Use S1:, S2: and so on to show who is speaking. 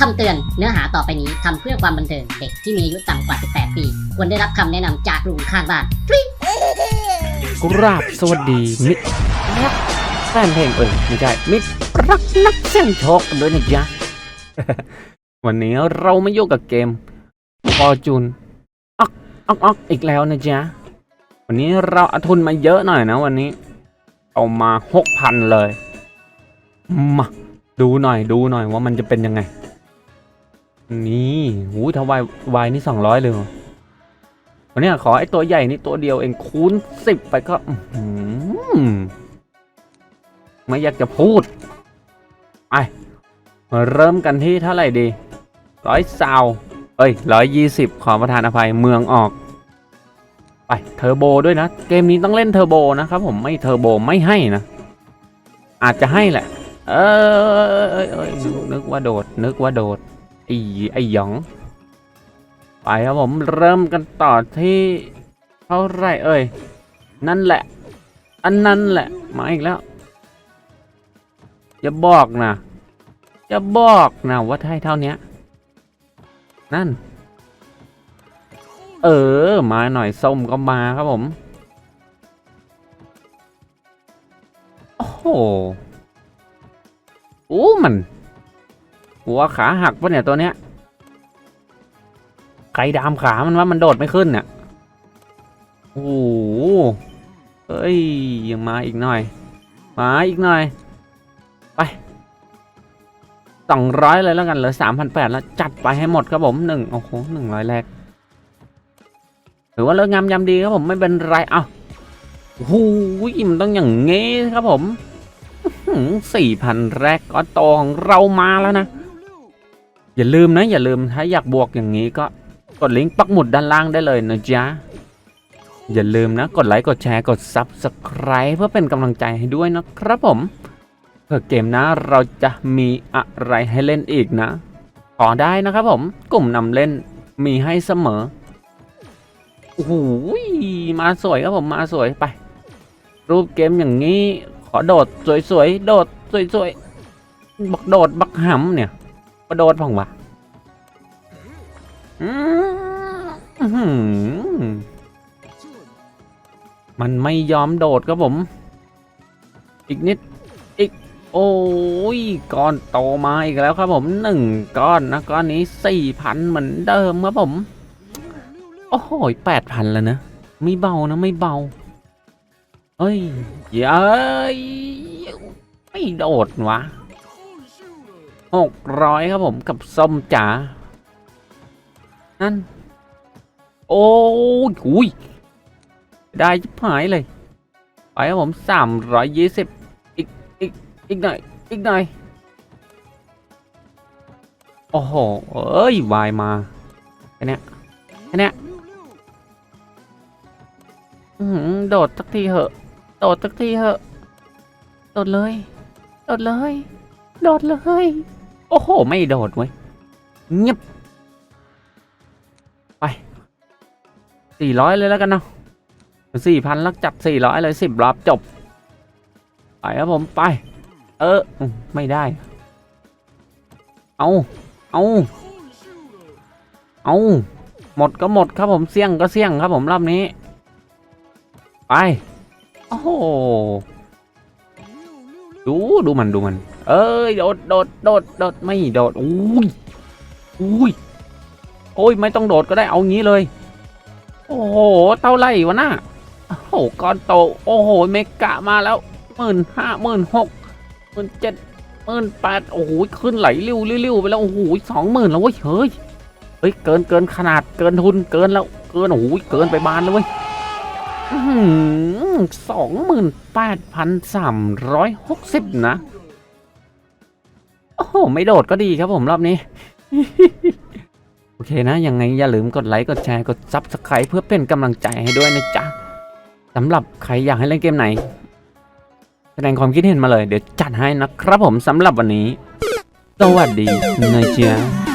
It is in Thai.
S1: คำเตือนเนื้อหาต่อไปนี้ทำเพื่อความบันเทิงเด็กที่มีอายุต่ำกว่า 18 ปี ควรได้รับคำแนะนำจากลุงข้างบ้าน
S2: กราบสวัสดีมิตรรักแฟนเพลงเอ่ยไม่ใช่มิตรรักนักเสี่ยงโชคกันด้วยนะจ๊ะ วันนี้เรามาอยู่กับเกมฟอร์จูนออกออกออกอีกแล้วนะจ๊ะ วันนี้เราเอาทุนมาเยอะหน่อยนะวันนี้เอามาหกพันเลยมาดูหน่อยดูหน่อยว่ามันจะเป็นยังไง นี่หูถ้าวายวายนี่สองร้อยเลยวันนี้ขอไอ้ตัวใหญ่นี่ตัวเดียวเองคูณสิบไปก็ไม่อยากจะพูดไปมาเริ่มกันที่เท่าไหร่ดีร้อยซาวเอ้ยร้อยยี่สิบขอประทานอภัยเมืองออกไปเทอร์โบด้วยนะ เกมนี้ต้องเล่นเทอร์โบนะครับผมไม่เทอร์โบไม่ให้นะ อาจจะให้แหละ เออเอยเอยนึกว่าโดด นึกว่าโดด ไอ้ไอ้หยอง ไปครับผมเริ่มกันต่อที่เท่าไรเอ่ย นั่นแหละ อันนั้นแหละ มาอีกแล้ว อย่าบอกนะอย่าบอกนะว่าให้เท่านี้นั่น เออ มาหน่อยส้มก็มาครับผม โอ้โหอู้มัน หัวขาหักปะเนี่ยตัวเนี้ยใครดามขามันว่ามันโดดไม่ขึ้นเนี่ยโอ้โหเอ้ยยังมาอีกหน่อย มาอีกหน่อย ไปสองร้อยเลยแล้วกันเหลือสามพันแปดแล้วจัดไปให้หมดครับผมหนึ่งโอ้โหหนึ่งร้อยแรกถือว่าเลิกงามยามดีครับผมไม่เป็นไรเอ้าโอ้โหมันต้องอย่างงี้ครับผมสี่พันแรกก็โตของเรามาแล้วนะ อย่าลืมนะ อย่าลืมถ้าอยากบวกอย่างนี้ก็กดลิงก์ปักหมุดด้านล่างได้เลยนะจ๊ะ อย่าลืมนะ กดไลค์กดแชร์กด Subscribe เพื่อเป็นกำลังใจให้ด้วยนะครับผมเพื่อเกมนะเราจะมีอะไรให้เล่นอีกนะขอได้นะครับผมกลุ่มนำเล่นมีให้เสมอโอ้โหมาสวยครับผมมาสวยไป รูปเกมอย่างนี้ ขอโดดสวยๆโดดสวยๆบักโดดบักหำเนี่ยกระโดดผ่องวะ มันไม่ยอมโดดครับผม อีกนิด อีก โอ้ย ก้อนโตมาอีกแล้วครับผมหนึ่งก้อนนะก้อนนี้สี่พันเหมือนเดิมครับผม โอ้โหแปดพันแล้วนะ ไม่เบานะไม่เบาเฮ้ยเย้ยไม่โดดวะหกร้อยครับผมกับส้มจ๋า นั่น โอ้ยหุยได้จิบหายเลย ไปครับผมสามร้อยยี่สิบอีก อีก อีกหน่อย อีกหน่อย โอ้โห เอ้ยวายมาแค่เนี้ยแค่เนี้ยหือโดดสักทีเหอะ โดดสักทีเหอะ โดดเลย โดดเลย โดดเลย โอ้โห ไม่โดดเว้ยเงียบ สี่ร้อยเลยแล้วกันเนาะสี่พันลักจัดสี่ร้อยเลยสิบรอบจบ ไปครับผมไป เออ ไม่ได้ เอาเอาเอาหมดก็หมดครับผมเสี่ยงก็เสี่ยงครับผมรอบนี้ ไป โอ้โห ดูดูมันดูมัน เอ้ยโดดโดดโดดโดดไม่โดดอุ้ยอุ้ยโอ้ยไม่ต้องโดดก็ได้เอางี้เลย โอ้โห เท่าไหร่วะน่ะโอ้โหก้อนโต โอ้โห เมกะมาแล้วหมื่นห้าหมื่นหกหมื่นเจ็ดหมื่นแปดโอ้โห ขึ้นไหลริ้วริ้วไปแล้ว โอ้โหสองหมื่นแล้วเว้ย เฮ้ย เฮ้ย เกินเกินขนาด เกินทุน เกินแล้ว เกิน โอ้โห เกินไปบานแล้วเว้ยสองหมื่นแปดพันสามร้อยหกสิบนะ โอ้โห ไม่โดดก็ดีครับผมรอบนี้ เคนะ ยังไงอย่าลืมกดไลค์ กดแชร์ กดซับสไคร b ์เพื่อเป็นกำลังใจให้ด้วยนะจ๊ะสำหรับใครอยากให้เล่นเกมไหน แสดงความคิดเห็นมาเลย เดี๋ยวจัดให้นะครับผมสำหรับวันนี้ สวัสดีนะจ๊ะ